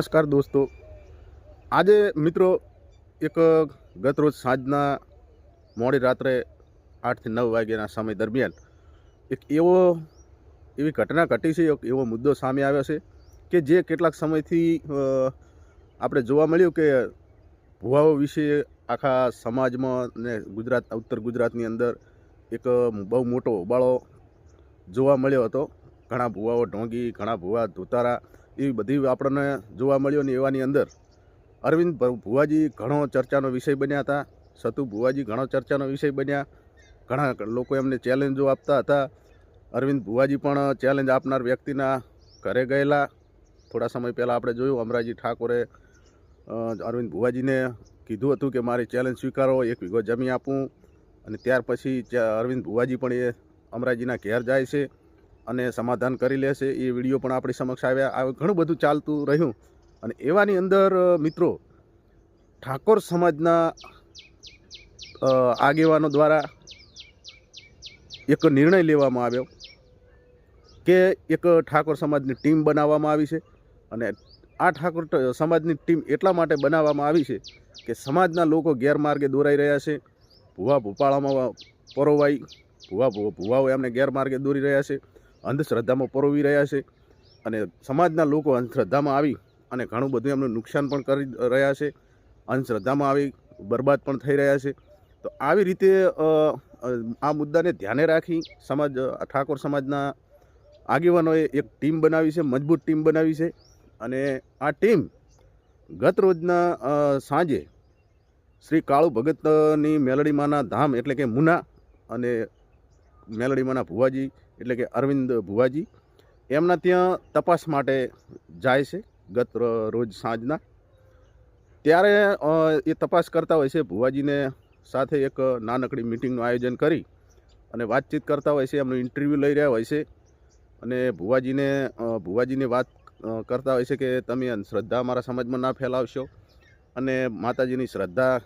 નમસ્કાર દોસ્તો. આજે મિત્રો એક ગત રોજ સાંજના મોડી રાત્રે આઠથી નવ વાગ્યાના સમય દરમિયાન એક એવો, એવી ઘટના ઘટી છે, એક એવો મુદ્દો સામે આવ્યો છે કે જે કેટલાક સમયથી આપણે જોવા મળ્યું કે ભુવાઓ વિશે આખા સમાજમાં ને ગુજરાત, ઉત્તર ગુજરાતની અંદર એક બહુ મોટો હોબાળો જોવા મળ્યો હતો. ઘણા ભુવાઓ ઢોંગી, ઘણા ભુવા ધોતારા એવી બધી આપણને જોવા મળ્યો ને એવાની અંદર. અરવિંદ ભુવાજી ઘણો ચર્ચાનો વિષય બન્યા હતા. સતુ ભુવાજી ઘણો ચર્ચાનો વિષય બન્યા. ઘણા લોકો એમને ચેલેન્જો આપતા હતા. અરવિંદ ભુવાજી પણ ચેલેન્જ આપનાર વ્યક્તિના ઘરે ગયેલા. થોડા સમય પહેલાં આપણે જોયું, અમરાજી ઠાકોરે અરવિંદ ભુવાજીને કીધું હતું કે મારી ચેલેન્જ સ્વીકારો, એક વીઘો જમી આપું. અને ત્યાર પછી અરવિંદ ભુવાજી પણ એ અમરાજીના ઘેર જાય છે. અને સમાધાન કરી લેશે. એ વીડિયો પણ આપણી સમક્ષ આવ્યા. ઘણું બધું ચાલતું રહ્યું. અને એવાની અંદર મિત્રો, ઠાકોર સમાજના આગેવાનો દ્વારા એક નિર્ણય લેવામાં આવ્યો કે એક ઠાકોર સમાજની ટીમ બનાવવામાં આવી છે. અને આ ઠાકોર સમાજની ટીમ એટલા માટે બનાવવામાં આવી છે કે સમાજના લોકો ગેરમાર્ગે દોરાઈ રહ્યા છે. ભૂવા ભૂપાળામાં પરોવાઈ, ભૂવા ભૂવાઓ એમને ગેરમાર્ગે દોરી રહ્યા છે. અંધશ્રદ્ધામાં પરોવી રહ્યા છે અને સમાજના લોકો અંધશ્રદ્ધામાં આવી અને ઘણું બધું એમનું નુકસાન પણ કરી રહ્યા છે. અંધશ્રદ્ધામાં આવી, બરબાદ પણ થઈ રહ્યા છે. તો આવી રીતે આ મુદ્દાને ધ્યાને રાખી સમાજ ઠાકોર સમાજના આગેવાનોએ એક ટીમ બનાવી છે, મજબૂત ટીમ બનાવી છે. અને આ ટીમ ગત રોજના સાંજે શ્રી કાળુ ભગતની મેલડીમાના ધામ એટલે કે મુના અને મેલડીમાના ભુવાજી એટલે કે અરવિંદ ભુવાજી, એમના ત્યાં તપાસ માટે જાય છે ગત રોજ સાંજના. ત્યારે એ તપાસ કરતા હોય છે, ભુવાજીને સાથે એક નાનકડી મિટિંગનું આયોજન કરી અને વાતચીત કરતા હોય છે, એમનું ઇન્ટરવ્યૂ લઈ રહ્યા હોય છે અને ભુવાજીને ભુવાજીને વાત કરતા હોય છે કે તમે અંધશ્રદ્ધા અમારા સમાજમાં ના ફેલાવશો અને માતાજીની શ્રદ્ધા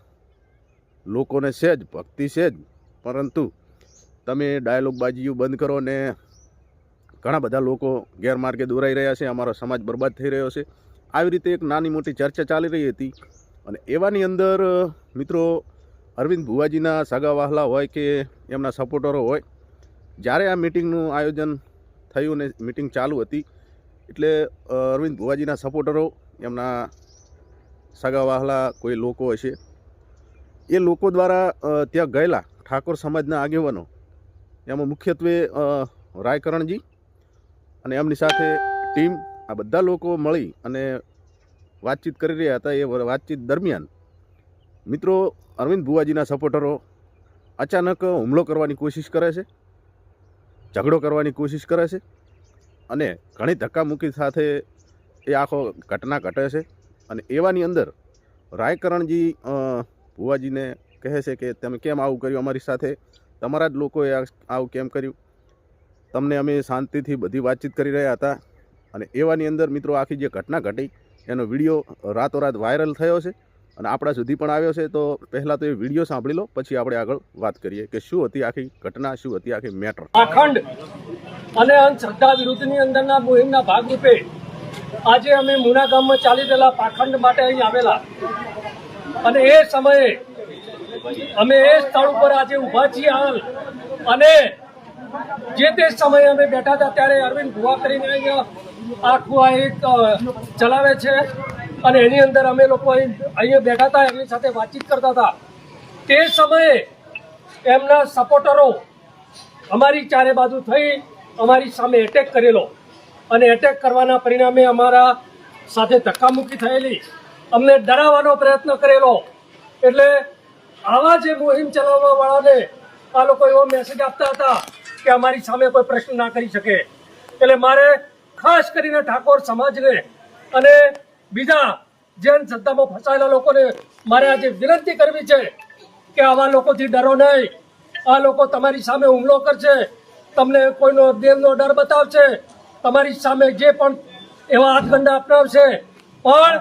લોકોને છે જ, ભક્તિ છે જ, પરંતુ તમે ડાયલોગ બાજીઓ બંધ કરો ને ઘણા બધા લોકો ગેરમાર્ગે દોરાઈ રહ્યા છે, અમારો સમાજ બરબાદ થઈ રહ્યો છે. આવી રીતે એક નાની મોટી ચર્ચા ચાલી રહી હતી અને એવાની અંદર, મિત્રો, અરવિંદ ભુવાજીના સગા વહાલા હોય કે એમના સપોર્ટરો હોય, જ્યારે આ મિટિંગનું આયોજન થયું ને મિટિંગ ચાલુ હતી, એટલે અરવિંદ ભુવાજીના સપોર્ટરો એમના સગા વહાલા કોઈ લોકો હશે, એ લોકો દ્વારા ત્યાં ગયેલા ઠાકોર સમાજના આગેવાનો એમાં મુખ્યત્વે રાયકરણજી અને એમની સાથે ટીમ, આ બધા લોકો મળી અને વાતચીત કરી રહ્યા હતા એ વાતચીત દરમિયાન. મિત્રો, અરવિંદ ભુવાજીના સપોર્ટરો અચાનક હુમલો કરવાની કોશિશ કરે છે, ઝઘડો કરવાની કોશિશ કરે છે અને ઘણી ધક્કામુક્કી સાથે એ આખો ઘટના ઘટે છે અને એવાની અંદર રાયકરણજી ભુવાજીને કહે છે કે, તમે કેમ આવું કર્યું અમારી સાથે? તમારા જ લોકોએ આવું કેમ કર્યું? તમને અમે શાંતિથી બધી વાતચીત કરી રહ્યા હતા. અને એવાની અંદર મિત્રો આખી જે ઘટના ઘટી, એનો વીડિયો રાતોરાત વાયરલ થયો છે અને આપણા સુધી પણ આવ્યો છે, તો પહેલાં તો એ વીડિયો સાંભળી લો, પછી આપણે આગળ વાત કરીએ કે શું હતી આખી ઘટના, શું હતી આખી મેટર. અખંડ અને અંધશ્રદ્ધા વિરુદ્ધની અંદરના મુહિમના ભાગરૂપે આજે અમે મુના ગામમાં ચાલી રહેલા પાખંડ માટે અહીં આવેલા. અને એ સમયે અમે એ સ્થળ ઉપર આજે ઊભા છીએ હાલ. અને જે તે સમયે અમે બેઠા હતા ત્યારે અરવિંદ ભુવા કરીને અહીંયા આખું આ એક ચલાવે છે. અને એની અંદર અમે લોકો અહીંયા બેઠા હતા, એમની સાથે વાતચીત કરતા હતા. તે સમયે એમના સપોર્ટરો અમારી ચારે બાજુ થઈ અમારી સામે એટેક કરેલો. અને એટેક કરવાના પરિણામે અમારા સાથે ધક્કામુક્કી થયેલી. અમને ડરાવવાનો પ્રયત્ન કરેલો. એટલે આવા જે મુહિમ ચલાવવા વાળાને આ લોકો એવો મેસેજ આપતા હતા કે અમારી સામે કોઈ પ્રશ્ન ના કરી શકે. એટલે મારે ખાસ કરીને ઠાકોર સમાજને અને બીજા જૈન સત્તામાં ફસાયેલા લોકોને મારે આજે વિનંતી કરવી છે કે આવા લોકોથી ડરો નહીં. આ લોકો તમારી સામે હુમલો કરશે. તમને કોઈનો દેવનો ડર બતાવશે. તમારી સામે જે પણ એવા હાથગંડા અપનાવશે. પણ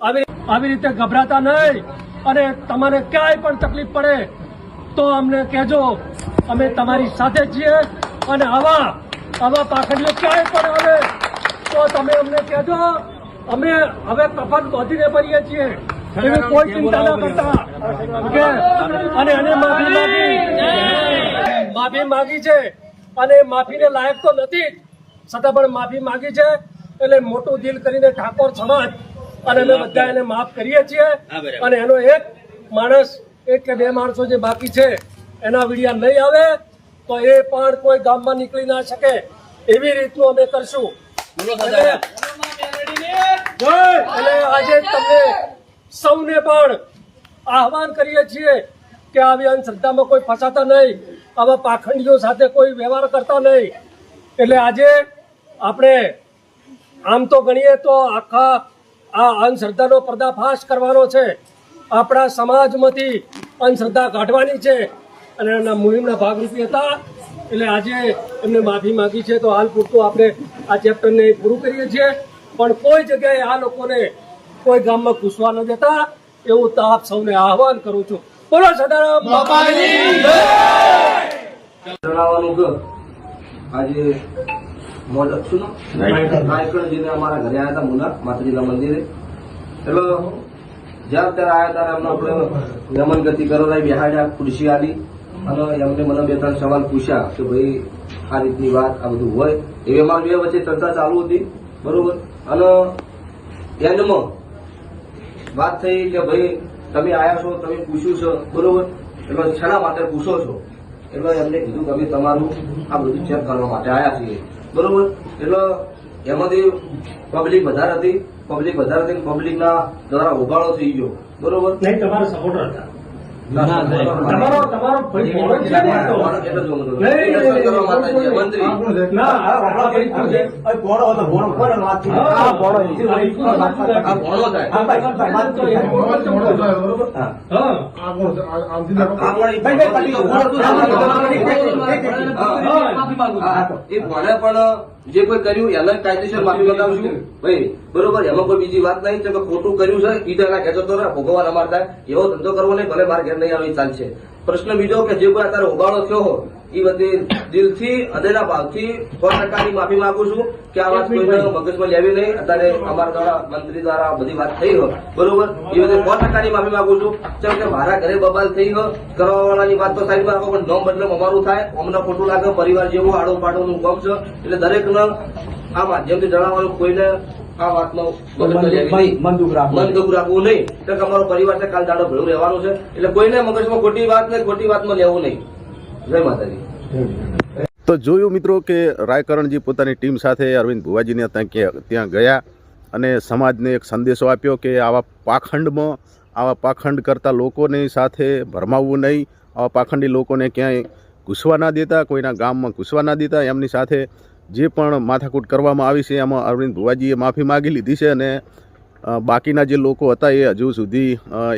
આવી આવી રીતે ગભરાતા નહીં. અને તમારે ક્યાંય પણ તકલીફ પડે તો અમને કહેજો અમે તમારી સાથે છીએ અને આવા આવા પાખડીઓ ક્યાંય પણ આવે તો તમે અમને કહેજો અમે હવે કફન બાંધીને ભરીએ છીએ. એવી કોઈ ચિંતા ના કરતા. અને એને માફી માગી. માફી માગી છે અને માફીને લાયક તો નથી. છતાં પણ માફી માગી છે. એટલે મોટું દિલ કરીને ઠાકોર સમાજ અને અમે બધા એને માફ કરીએ છીએ. અને એનો એક માણસ એક કે બે માણસો જે બાકી છે એના વિડિયા નહીં આવે તો એ પણ કોઈ ગામમાં નીકળી ના શકે. એવી રીતનું અમે કરશું. અને આજે તમને સૌને પણ આહવાન કરીએ છીએ કે આવી અંધશ્રદ્ધામાં કોઈ ફસાતા નહીં આવા પાખંડીઓ સાથે કોઈ વ્યવહાર કરતા નહીં. એટલે આજે આપણે આમ તો ગણીએ તો આખા આ અંધશ્રદ્ધાનો પર્દાફાશ કરવાનો છે. આપણા સમાજમાંથી અંધશ્રદ્ધા કાઢવાની છે. અને એના મુહિમના ભાગરૂપી હતા. એટલે આજે એમને માફી માગી છે. તો હાલ પૂરતું આપણે આ ચેપ્ટરને પૂરું કરીએ છીએ. પણ કોઈ જગ્યાએ આ લોકોને કોઈ ગામમાં ઘૂસવા ન દેતા. એવું તો આપ સૌને આહવાન કરું છું. બોલો સદારામ જણાવવાનું કે આજે છું નાયકણ જેને અમારા ઘરે આવ્યા હતા મુના માતાજીના મંદિરે. એટલે જ્યાં ત્યારે આવ્યા ત્યારે એમને આપણે નમન ગતિ કરાવી બેહાડ્યા ખુરશી આલી. અને એમને મને બે ત્રણ સવાલ પૂછ્યા કે ભાઈ આ રીતની વાત આ બધું હોય. એવી અમારી બે વચ્ચે ચર્ચા ચાલુ હતી બરોબર? અને એન્ડમાં વાત થઈ કે ભાઈ તમે આયા છો તમે પૂછ્યું છો બરોબર? એટલે શેના માટે પૂછો છો? એટલે એમને કીધું કે અમે તમારું આ બધું ચેક કરવા માટે આવ્યા છીએ. બરોબર? એટલે એમાંથી પબ્લિક વધારે હતી પબ્લિક વધારે હતી પબ્લિકના દ્વારા ઉભાળો થઈ ગયો. બરોબર? નહીં, તમારા સપોર્ટર હતા. તમારો તમારો ભાઈ મોડો છે ને તો. એટલે જ હું કહું. નહીં, નહીં, નહીં, કરવા માતાજી, મંત્રી. ના આ આપણા ભાઈ શું છે? આ ભોણો થાય. આ ભોણો થાય. હા હા. આ પણ હા, એ ભણે પણ જે કોઈ કર્યું એને કાયદેસર માફી મંગાવશું ભાઈ બરોબર એમાં કોઈ બીજી વાત નહીં તો કે ખોટું કર્યું છે ઈ તો એના ખેંચો તો રહે, ભોગવવા ના એવો ધંધો કરવો નહીં ભલે મારા ઘેર નહીં આવી ચાલશે. પ્રશ્ન બીજો કે જે કોઈ અત્યારે ઉબાળો થયો એ બધી દિલથી હૃદયના ભાવથી સો ટકાની માફી માંગુ છું કે આ વાત કોઈને મગજમાં લેવી નહીં. અત્યારે અમારા દ્વારા મંત્રી દ્વારા બધી વાત થઈ હોય. બરોબર? એ બધી સો ટકાની માફી માંગુ છું. કેમ કે મારા ઘરે બબાલ થઈ ગયો કરવા વાળાની વાત તો સારી રાખો પણ નોમ બદલે અમારું થાય. અમને ખોટું લાગે પરિવાર જેવું આડો પાડોનું કામ છે. એટલે દરેકને આ માધ્યમથી જણાવવાનું કોઈને આ વાતનો. મન રાખવું નહીં. કે અમારો પરિવાર છે કાલ દાડો ભેળું રહેવાનું છે. એટલે કોઈને મગજમાં ખોટી વાત ને ખોટી વાતમાં લેવું નહીં. જય માતાજી. તો જોયું મિત્રો કે રાયકરણજી પોતાની ટીમ સાથે અરવિંદ ભુવાજીને ત્યાં ત્યાં ગયા અને સમાજને એક સંદેશો આપ્યો કે આવા પાખંડમાં આવા પાખંડ કરતા લોકોની સાથે ભરમાવવું નહીં. આવા પાખંડી લોકોને ક્યાંય ઘૂસવા ના દેતા કોઈના ગામમાં ઘૂસવા ના દેતા. એમની સાથે જે પણ માથાકૂટ કરવામાં આવી છે એમાં અરવિંદ ભુવાજીએ માફી માગી લીધી છે અને બાકીના જે લોકો હતા એ હજુ સુધી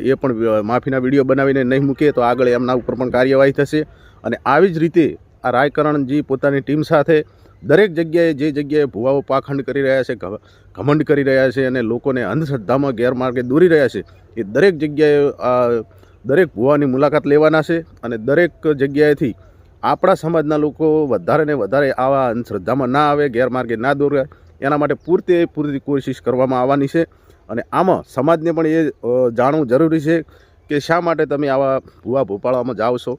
એ પણ માફીના વીડિયો બનાવીને નહીં મૂકે, તો આગળ એમના ઉપર પણ કાર્યવાહી થશે. અને આવી જ રીતે આ રાયકરણજી પોતાની ટીમ સાથે દરેક જગ્યાએ જે જગ્યાએ ભુવાઓ પાખંડ કરી રહ્યા છે ઘમંડ કરી રહ્યા છે અને લોકોને અંધશ્રદ્ધામાં ગેરમાર્ગે દોરી રહ્યા છે, એ દરેક જગ્યાએ દરેક ભુવાની મુલાકાત લેવાના છે અને દરેક જગ્યાએથી આપણા સમાજના લોકો વધારે ને વધારે આવા અંધશ્રદ્ધામાં ના આવે, ગેરમાર્ગે ના દોરે. એના માટે પૂરતે પૂરતી કોશિશ કરવામાં આવવાની છે. અને આમાં સમાજને પણ એ જાણવું જરૂરી છે કે શા માટે તમે આવા ભૂવા ભોપાળામાં જાઓ છો.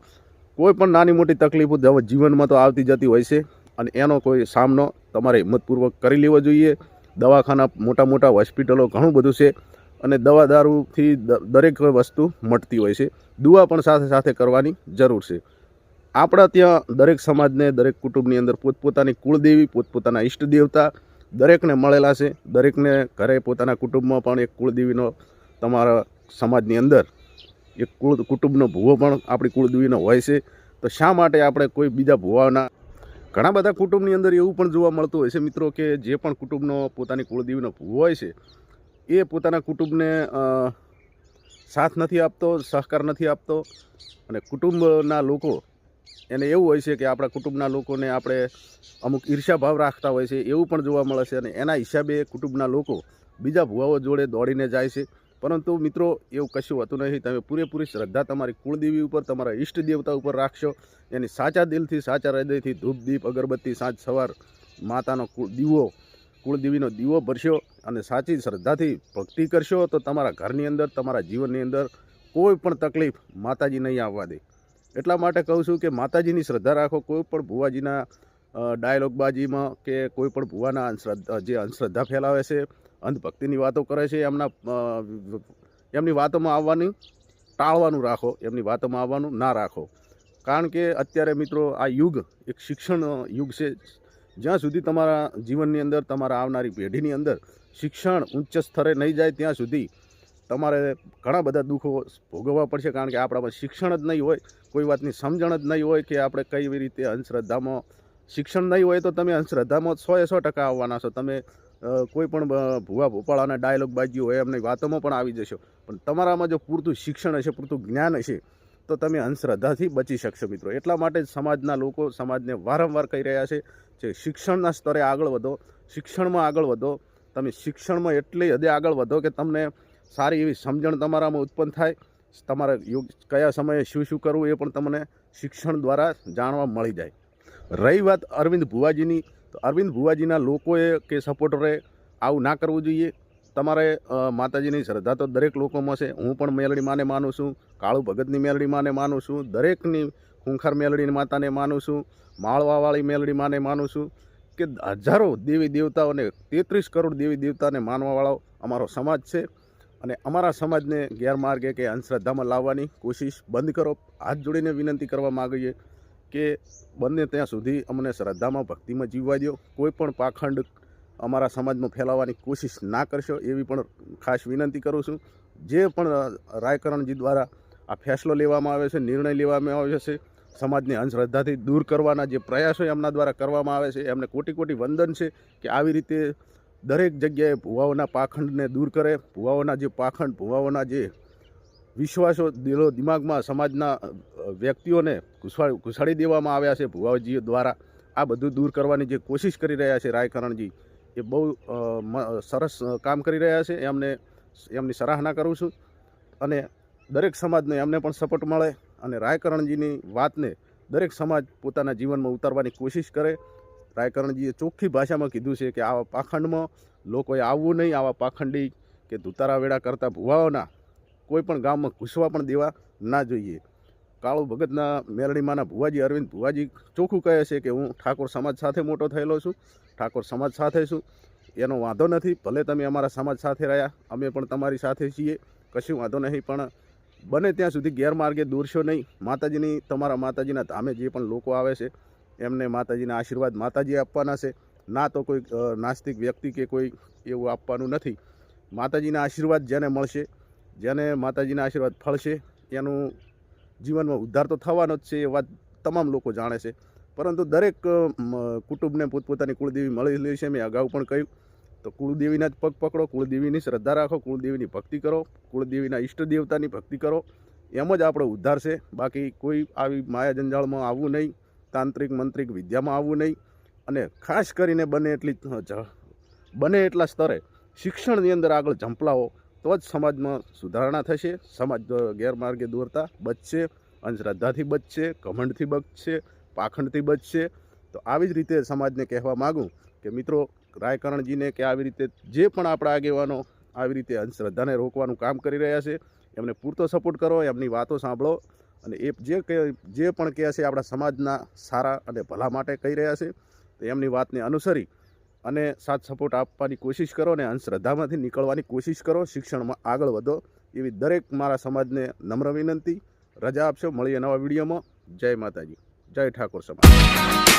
કોઈ પણ નાની મોટી તકલીફો જીવનમાં તો આવતી જતી હોય છે. અને એનો કોઈ સામનો તમારે હિંમતપૂર્વક કરી લેવો જોઈએ. દવાખાના મોટા મોટા હોસ્પિટલો ઘણું બધું છે. અને દવા દારૂથી દરેક વસ્તુ મટતી હોય છે. દુઆ પણ સાથે સાથે કરવાની જરૂર છે. આપણા ત્યાં દરેક સમાજને, દરેક કુટુંબની અંદર પોતપોતાની કુળદેવી, પોતપોતાના ઈષ્ટ દેવતા દરેકને મળેલા છે. દરેકને ઘરે પોતાના કુટુંબમાં પણ એક કુળદેવીનો તમારા સમાજની અંદર એક કુળ, કુટુંબનો ભૂવો પણ આપણી કુળદેવીનો હોય છે. તો શા માટે આપણે કોઈ બીજા ભૂવાના? ઘણા બધા કુટુંબની અંદર એવું પણ જોવા મળતું હોય છે મિત્રો કે જે પણ કુટુંબનો પોતાની કુળદેવીનો ભૂવો હોય છે, એ પોતાના કુટુંબને સાથ નથી આપતો, સહકાર નથી આપતો અને કુટુંબના લોકો એને એવું હોય છે કે આપણા કુટુંબના લોકોને આપણે અમુક ઈર્ષાભાવ રાખતા હોય છે, એવું પણ જોવા મળે છે અને એના હિસાબે કુટુંબના લોકો બીજા ભુવાઓ જોડે દોડીને જાય છે. પરંતુ મિત્રો, એવું કશું હતું નહીં. તમે પૂરેપૂરી શ્રદ્ધા તમારી કુળદેવી ઉપર, તમારા ઈષ્ટ દેવતા ઉપર રાખશો. એની સાચા દિલથી, સાચા હૃદયથી ધૂપ, દીપ, અગરબત્તી, સાંજ, સવાર માતાનો કુળ દીવો, કુળદેવીનો દીવો ભરશો અને સાચી શ્રદ્ધાથી ભક્તિ કરશો તો તમારા ઘરની અંદર, તમારા જીવનની અંદર કોઈ પણ તકલીફ માતાજી નહીં આવવા દે. એટલા માટે કહું છું કે માતાજીની શ્રદ્ધા રાખો, કોઈ પણ ભુવાજીના ડાયલોગબાજીમાં કે કોઈ પણ ભુવાના અંધશ્રદ્ધા જે અંધશ્રદ્ધા ફેલાવે છે, અંધભક્તિની વાતો કરે છે, એમના એમની વાતોમાં આવવાની, ટાળવાનું રાખો, એમની વાતોમાં આવવાનું ના રાખો. કારણ કે અત્યારે મિત્રો આ યુગ, એક શિક્ષણ યુગ છે. જ્યાં સુધી તમારા જીવનની અંદર, તમારા આવનારી પેઢીની અંદર શિક્ષણ ઉચ્ચ સ્તરે નહીં જાય, ત્યાં સુધી તમારે ઘણા બધા દુઃખો ભોગવવા પડશે, કારણ કે આપણામાં શિક્ષણ જ નહીં હોય, કોઈ વાતની સમજણ જ નહીં હોય કે આપણે કઈ રીતે અંધશ્રદ્ધામાં શિક્ષણ નહીં હોય તો તમે અંધશ્રદ્ધામાં સો એ સો ટકા આવવાના છો. તમે કોઈ પણ ભૂવા ભોપાળાના ડાયલોગ બાજી હોય, એમની વાતોમાં પણ આવી જશો. પણ તમારામાં જો પૂરતું શિક્ષણ હશે, પૂરતું જ્ઞાન હશે, તો તમે અંધશ્રદ્ધાથી બચી શકશો મિત્રો. એટલા માટે જ સમાજના લોકો સમાજને વારંવાર કહી રહ્યા છે કે શિક્ષણના સ્તરે આગળ વધો, શિક્ષણમાં આગળ વધો. તમે શિક્ષણમાં એટલી હદે આગળ વધો કે તમને સારી એવી સમજણ તમારામાં ઉત્પન્ન થાય. તમારે યોગ કયા સમયે શું શું કરવું એ પણ તમને શિક્ષણ દ્વારા જાણવા મળી જાય. રહી વાત અરવિંદ ભુવાજીની. તો અરવિંદ ભુવાજીના લોકોએ કે સપોર્ટરે આવું ના કરવું જોઈએ. તમારે માતાજીની શ્રદ્ધા તો દરેક લોકોમાં છે. હું પણ મેલડી માને માનું છું. કાળુ ભગતની મેલડી માને માનું છું. દરેકની ખૂંખાર મેલડીની માતાને માનું છું. માળવાવાળી મેલડી માને માનું છું. કે હજારો દેવી દેવતાઓને, તેત્રીસ કરોડ દેવી દેવતાને માનવાવાળો અમારો સમાજ છે. અને અમારા સમાજને ગેરમાર્ગે કે અંધશ્રદ્ધામાં લાવવાની કોશિશ બંધ કરો. હાથ જોડીને વિનંતી કરવા માગીએ કે બંને ત્યાં સુધી અમને શ્રદ્ધામાં, ભક્તિમાં જીવવા દો. કોઈ પણ પાખંડ અમારા સમાજમાં ફેલાવવાની કોશિશ ના કરશો એવી પણ ખાસ વિનંતી કરું છું. જે પણ રાયકરણજી દ્વારા આ ફેસલો લેવામાં આવે છે, નિર્ણય લેવામાં આવે છે, સમાજને અંધશ્રદ્ધાથી દૂર કરવાના જે પ્રયાસો એમના દ્વારા કરવામાં આવે છે, એમને કોટી કોટી વંદન છે કે આવી રીતે દરેક જગ્યાએ ભુવાઓના પાખંડને દૂર કરે, ભુવાઓના જે પાખંડ, ભુવાઓના જે વિશ્વાસો દિલો દિમાગમાં સમાજના વ્યક્તિઓને ઘુસાડી ઘુસાડી દેવામાં આવ્યા છે ભુવાજીઓ દ્વારા. આ બધું દૂર કરવાની જે કોશિશ કરી રહ્યા છે રાયકરણજી, એ બહુ સરસ કામ કરી રહ્યા છે. એમને, એમની સરાહના કરું છું. અને દરેક સમાજને એમને પણ સપોર્ટ મળે અને રાયકરણજીની વાતને દરેક સમાજ પોતાના જીવનમાં ઉતારવાની કોશિશ કરે. રાયકરણજીએ ચોખ્ખી ભાષામાં કીધું છે કે આવા પાખંડમાં લોકોએ આવવું નહીં, આવા પાખંડી કે ધુતારા વેડા કરતા ભુવાઓના કોઈ પણ ગામમાં ઘૂસવા પણ દેવા ના જોઈએ. કાળુ ભગતના મેલડીમાંના ભુવાજી અરવિંદ ભુવાજી ચોખ્ખું કહે છે કે હું ઠાકોર સમાજ સાથે મોટો થયેલો છું, ઠાકોર સમાજ સાથે છું, એનો વાંધો નથી, ભલે તમે અમારા સમાજ સાથે રહ્યા, અમે પણ તમારી સાથે છીએ, કશું વાંધો નહીં, પણ બને ત્યાં સુધી ગેરમાર્ગે દૂરશો નહીં. માતાજીની, તમારા માતાજીના ધામે જે પણ લોકો આવે છે એમને માતાજીના આશીર્વાદ માતાજી આપવાના છે. ના તો કોઈ નાસ્તિક વ્યક્તિ કે કોઈ એવું આપવાનું નથી. માતાજીના આશીર્વાદ જેને મળશે, જેને માતાજીના આશીર્વાદ ફળશે, એનું જીવનમાં ઉદ્ધાર તો થવાનો જ છે એ વાત તમામ લોકો જાણે છે. પરંતુ દરેક કુટુંબને પોતપોતાની કુળદેવી મળેલી છે, મેં અગાઉ પણ કહ્યું. તો કુળદેવીના જ પગ પકડો, કુળદેવીની શ્રદ્ધા રાખો, કુળદેવીની ભક્તિ કરો, કુળદેવીના ઈષ્ટ દેવતાની ભક્તિ કરો. એમ જ આપણો ઉદ્ધાર છે. બાકી કોઈ આવી માયા જંજાળમાં આવવું નહીં. તાંત્રિક મંત્રિક વિદ્યામાં આવવું નહીં અને ખાસ કરીને બને એટલી બને એટલા સ્તરે શિક્ષણની અંદર આગળ ઝંપલાવો તો જ સમાજમાં સુધારણા થશે. સમાજ ગેરમાર્ગે દોરતા બચશે, અંધશ્રદ્ધાથી બચશે, ઘમંડથી બચશે, પાખંડથી બચશે. તો આવી જ રીતે સમાજને કહેવા માગું કે મિત્રો, રાયકરણજીને કે આવી રીતે જે પણ આપણા આગેવાનો આવી રીતે અંધશ્રદ્ધાને રોકવાનું કામ કરી રહ્યા છે, એમને પૂરતો સપોર્ટ કરો, એમની વાતો સાંભળો. અને એ જે જે પણ કહે છે, આપણા સમાજના સારા અને ભલા માટે કહી રહ્યા છે, તો એમની વાતને અનુસરી અને સાથ સપોર્ટ આપવાની કોશિશ કરો અને અંધશ્રદ્ધામાંથી નીકળવાની કોશિશ કરો, શિક્ષણમાં આગળ વધો. એવી દરેક મારા સમાજને નમ્ર વિનંતી. રજા આપશો, મળીએ નવા વિડીયોમાં. જય માતાજી. જય ઠાકોર સમાજ.